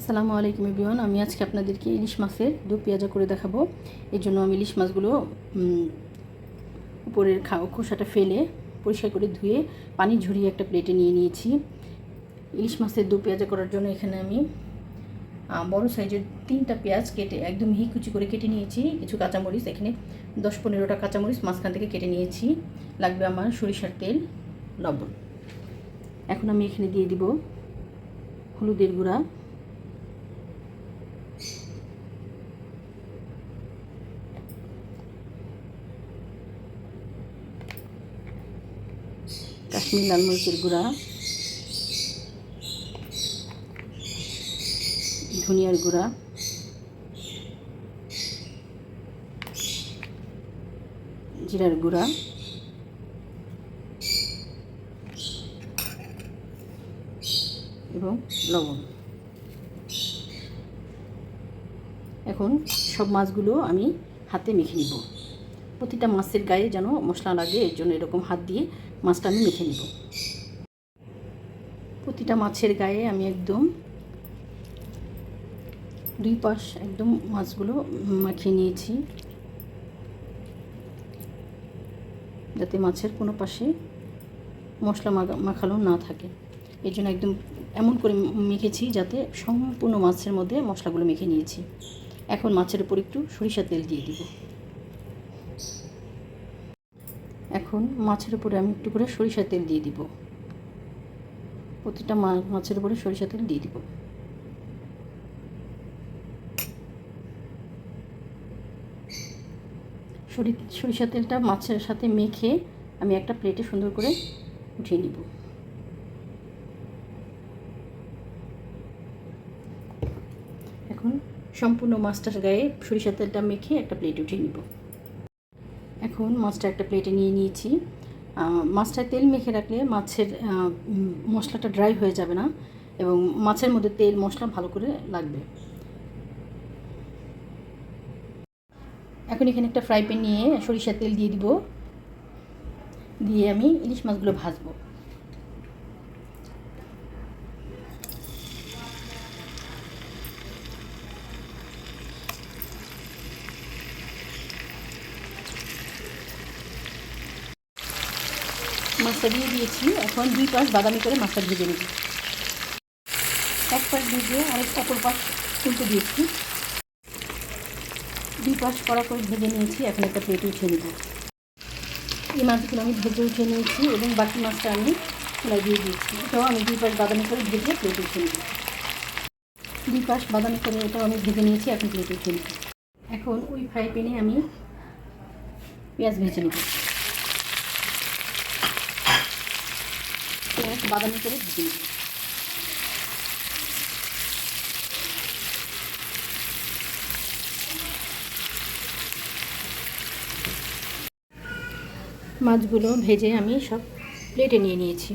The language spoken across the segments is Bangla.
আসসালামু আলাইকুম এভরিওয়ান। আমি আজকে আপনাদেরকে ইলিশ মাছের দু পেঁয়াজা করে দেখাবো। এর জন্য আমি ইলিশ মাছগুলো উপরের খা- খোসাটা ফেলে পরিষ্কার করে ধুয়ে পানি ঝরিয়ে একটা প্লেটে নিয়ে নিয়েছি। ইলিশ মাছের দু পেঁয়াজা করার জন্য এখানে আমি বড় সাইজের তিনটা পেঁয়াজ কেটে একদম মিহি কুচি করে কেটে নিয়েছি। কিছু কাঁচামরিচ, এখানে দশ পনেরোটা কাঁচামরিচ মাঝখান থেকে কেটে নিয়েছি। লাগবে আমার সরিষার তেল, লবণ। এখন আমি এখানে দিয়ে দিব হলুদের গুঁড়া। কাশ্মীর লাল মরিচের গুঁড়া, ধনিয়ার গুঁড়া, জিরার গুঁড়া, এবং লবণ। এখন সব মাছগুলো আমি হাতে মেখে নিব। প্রতিটা মাছের গায়ে যেন মশলা লাগে, এর জন্য এরকম হাত দিয়ে মাছটা আমি মেখে নিব। প্রতিটা মাছের গায়ে আমি একদম দুই পাশ একদম মাছগুলো মাখিয়ে নিয়েছি। যাতে মাছের কোনো পাশে মশলা মাখা- মাখানো না থাকে। এর জন্য একদম এমন করে মেখেছি যাতে সম্পূর্ণ মাছের মধ্যে মশলাগুলো মেখে নিয়েছি। এখন মাছের উপর একটু সরিষা তেল দিয়ে দিব। এখন মাছের উপরে আমি একটু করে সরিষা তেল দিয়ে দিব। প্রতিটা মাছের উপরে সরিষা তেল দিয়ে দিব। সরি সরিষা তেলটা মাছের সাথে মেখে আমি একটা প্লেটে সুন্দর করে উঠিয়ে নিব। এখন সম্পূর্ণ মাছটার গায়ে সরিষা তেলটা মেখে একটা প্লেটে উঠিয়ে নিব। এখন মাছটা একটা প্লেটে নিয়ে নিয়েছি। মাছটা মাছটায় তেল মেখে রাখলে মাছের মশলাটা ড্রাই হয়ে যাবে না এবং মাছের মধ্যে তেল, মশলা ভালো করে লাগবে। এখন এখানে একটা ফ্রাই প্যান নিয়ে সরিষার তেল দিয়ে দিব। দিয়ে আমি ইলিশ মাছগুলো ভাজবো। মাছটা দিয়ে দিয়েছি। এখন দুই পাশ বাদামি করে মাছটা ভেজে নেব এক পাশ ভেজে আরেক অপর পাশ উল্টে দিয়েছি। দুই পাশ কড়া করে ভেজে নিয়েছি। এখন একটা প্লেটে উঠিয়ে নেব। এই মাছগুলো আমি ভেজে উঠিয়ে নিয়েছি এবং বাকি মাছটা আমি চুলায় দিয়ে দিয়েছি। এটাও আমি দুই পাশ বাদামি করে ভেজে প্লেটে উঠিয়ে নেব। দুই পাশ বাদামি করে এটাও আমি ভেজে নিয়েছি। এখন প্লেটে উঠিয়ে নেব। এখন ওই ফ্রাই প্যানে আমি পেঁয়াজ ভেজে নেব। পেঁয়াজ বাদামি করে ভেজে নেব মাছগুলো ভেজে আমি সব প্লেটে নিয়ে নিয়েছি।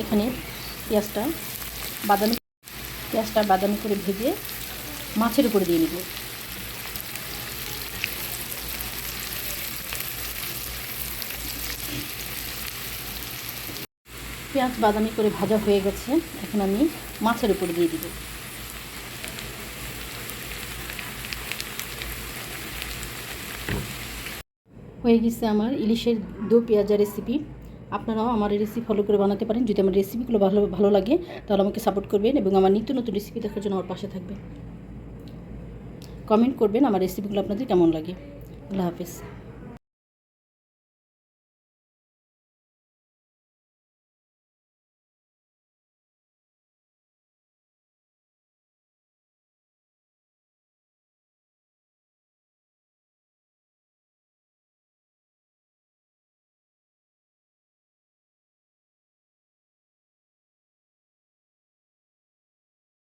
এখানে পেঁয়াজটা বাদামি পেঁয়াজটা বাদামি করে ভেজে মাছের উপরে দিয়ে নেব। পেঁয়াজ বাদামি করে ভাজা হয়ে গেছে। এখন আমি মাছের উপরে দিয়ে দিব। হয়ে গেছে আমার ইলিশের দো পেঁয়াজা রেসিপি আপনারাও আমার রেসিপি ফলো করে বানাতে পারেন। যদি আমার রেসিপিগুলো ভালো ভালো লাগে, তাহলে আমাকে সাপোর্ট করবেন এবং আমার নিত্য নতুন রেসিপি দেখার জন্য আমার পাশে থাকবেন। কমেন্ট করবেন আমার রেসিপিগুলো আপনাদের কেমন লাগে। আল্লাহ হাফিজ।